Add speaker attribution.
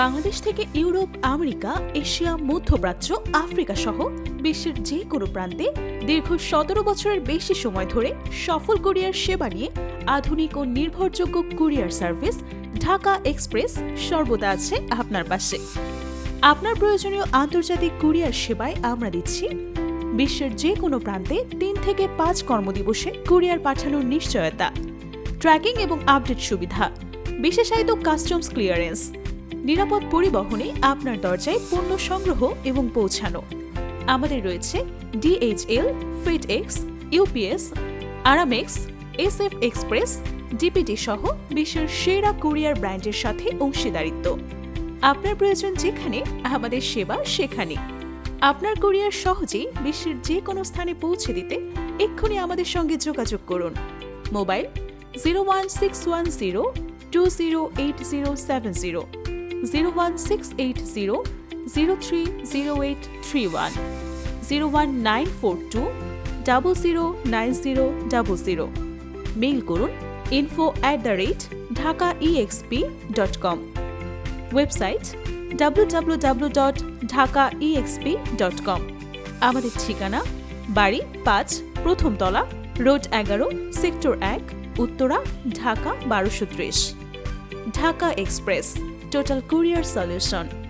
Speaker 1: বাংলাদেশ থেকে Europe, America, Asia, মধ্যপ্রাচ্য, Africa সহ বিশ্বের যে কোনো প্রান্তে দীর্ঘ সতেরো বছরের বেশি সময় ধরে সফল কুরিয়ার সেবা নিয়ে আধুনিক ও নির্ভরযোগ্য কুরিয়ার সার্ভিস ঢাকা এক্সপ্রেস সর্বদা আছে আপনার পাশে। আপনার প্রয়োজনীয় আন্তর্জাতিক কুরিয়ার সেবায় আমরা দিচ্ছি। বিশ্বের যে কোনো প্রান্তে তিন থেকে পাঁচ কর্মদিবসে কুরিয়ার পাঠানোর নিশ্চয়তা, ট্র্যাকিং এবং আপডেট সুবিধা, বিশেষায়িত কাস্টমস ক্লিয়ারেন্স নিরাপদ পরিবহনে আপনার দরজায় পণ্য সংগ্রহ এবং পৌঁছানো। আমাদের রয়েছে DHL FedEx UPS Aramex S F express DPT সহ বিশ্বের সেরা কুরিয়ার ব্র্যান্ডের সাথে অংশীদারিত্ব। আপনার প্রয়োজন যেখানে, আমাদের সেবা সেখানে। আপনার কুরিয়ার সহজেই বিশ্বের যে কোনো স্থানে পৌঁছে দিতে এক্ষুনি আমাদের সঙ্গে যোগাযোগ করুন। Mobile zero one six one zero two zero eight zero seven zero. Zero one six eight zero zero three zero eight three one zero one nine four two double zero nine zero double zero mail করুন info at the rate Dhaka EXP dot com website www.ঢাকাexp.com আমাদের ঠিকানা, বাড়ি পাঁচ, প্রথম তলা, road এগারো, sector এক, উত্তরা, ঢাকা বারোশো ত্রিশ। Dhaka express. Total courier solution